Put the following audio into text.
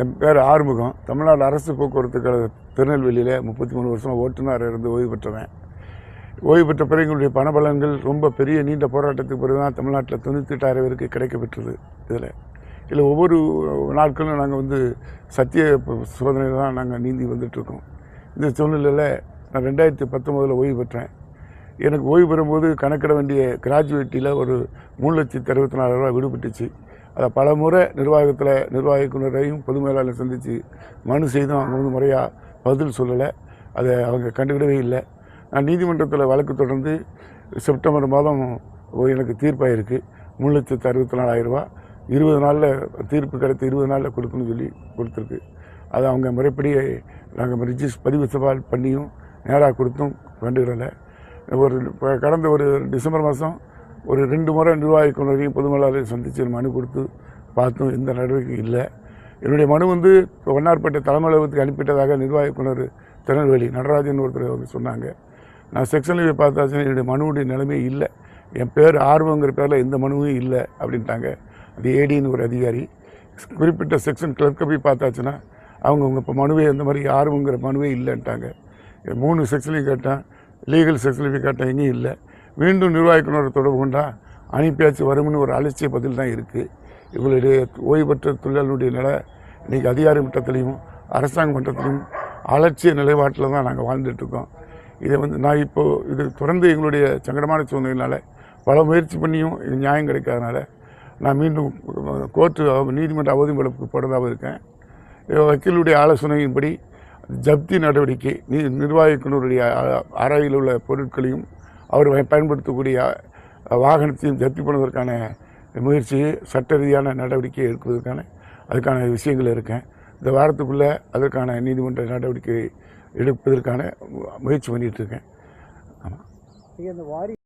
என் பேர் ஆறுமுகம். தமிழ்நாடு அரசு போக்குவரத்து கழக திருநெல்வேலியில் முப்பத்தி மூணு வருஷமாக ஓட்டுநர் இருந்து ஓய்வு பெற்றவன். ஓய்வு பெற்ற பிறகு எங்களுடைய பணபலன்கள் ரொம்ப பெரிய நீண்ட போராட்டத்துக்கு பிறகு தான் தமிழ்நாட்டில் தொண்ணூத்தெட்டாயிரம் பேருக்கு கிடைக்கப்பெற்றது இதில். இதில் ஒவ்வொரு நாட்களும் நாங்கள் வந்து சத்திய சோதனையில் தான் நாங்கள் நீந்தி வந்துட்டுருக்கோம். இந்த சூழ்நிலையில் நான் ரெண்டாயிரத்தி பத்தொம்போதில் ஓய்வு பெற்றேன். எனக்கு ஓய்வு பெறும்போது கணக்கிட வேண்டிய கிராஜுவேட்டியில் ஒரு மூணு லட்சத்தி அறுபத்தி நாலாயிரரூவா விடுபட்டுச்சு. அதை பல முறை நிர்வாகத்தில் நிர்வாக இயக்குநரையும் பொது மேலாளர் சந்தித்து மனு செய்தும் அவங்க வந்து முறையாக பதில் சொல்லலை. அதை அவங்க கண்டுக்கிடவே இல்லை. நான் நீதிமன்றத்தில் வழக்கு தொடர்ந்து செப்டம்பர் மாதம் எனக்கு தீர்ப்பாயிருக்கு. மூணு லட்சத்து அறுபத்தி நாலாயிரம் ரூபா. இருபது நாளில் தீர்ப்பு கிடைத்து இருபது நாளில் கொடுக்கணும்னு சொல்லி கொடுத்துருக்கு. அதை அவங்க முறைப்படி நாங்கள் ரிஜிஸ் பதிவு சவால் பண்ணியும் நேராக கொடுத்தும் கண்டுக்கிடலை ஒரு கடந்த ஒரு டிசம்பர் மாதம் ஒரு ரெண்டு முறை நிர்வாக இயக்குனரையும் பொது மேலாளரையும் சந்தித்து மனு கொடுத்து பார்த்தும் எந்த நடவடிக்கையும் இல்லை. என்னுடைய மனு வந்து இப்போ வண்ணார்பேட்டை தலைமை அலுவலகத்துக்கு அனுப்பிட்டதாக நிர்வாக இயக்குனர் திருநெல்வேலி நடராஜன் ஒருத்தர் அவங்க சொன்னாங்க. நான் செக்ஷன் லீவை பார்த்தாச்சுன்னா என்னுடைய மனுவுடைய நிலைமையே இல்லை. என் பேர் ஆர்வங்கிற பேரில் எந்த மனுவும் இல்லை அப்படின்ட்டாங்க. அது ஏடின்னு ஒரு அதிகாரி. குறிப்பிட்ட செக்ஷன் கிளர்க்கை போய் பார்த்தாச்சுன்னா அவங்க உங்கள் இப்போ மனுவே இந்த மாதிரி ஆர்வங்கிற மனுவே இல்லைன்ட்டாங்க. மூணு செக்ஷன்லையும் கேட்டேன். லீகல் செக்ஷன்லையும் போய் கேட்டேன் எங்கேயும் இல்லை. மீண்டும் நிர்வாகிக்குனர் தொடர்பு கொண்டா அனுப்பியாச்சு வரும்னு ஒரு அலட்சிய பதில் தான் இருக்குது இவங்களுடைய ஓய்வு பெற்ற தொழிலாளருடைய நிலை இன்றைக்கி அதிகார மட்டத்திலையும் அரசாங்க மட்டத்திலையும் அலட்சிய நிலைப்பாட்டில் தான் நாங்கள் வாழ்ந்துட்டுருக்கோம் இதை வந்து நான் இப்போது இது தொடர்ந்து எங்களுடைய சங்கடமான சூழ்நிலையினால பல முயற்சி பண்ணியும் இது நியாயம் கிடைக்காதனால நான் மீண்டும் கோர்ட்டு நீதிமன்ற அவதி வழக்கு போடுறதாக இருக்கேன். வக்கீலுடைய ஆலோசனையின்படி ஜப்தி நடவடிக்கை நீ நிர்வாகிக்குனருடைய அறையில் உள்ள பொருட்களையும் அவர் பயன்படுத்தக்கூடிய வாகனத்தையும் ஜப்தி பண்ணுவதற்கான முயற்சி சட்ட ரீதியான நடவடிக்கை எடுப்பதற்கான அதுக்கான விஷயங்கள் இருக்கேன் இந்த வாரத்துக்குள்ளே அதற்கான நீதிமன்ற நடவடிக்கை எடுப்பதற்கான முயற்சி பண்ணிகிட்டு இருக்கேன். ஆமாம் இந்த வாரி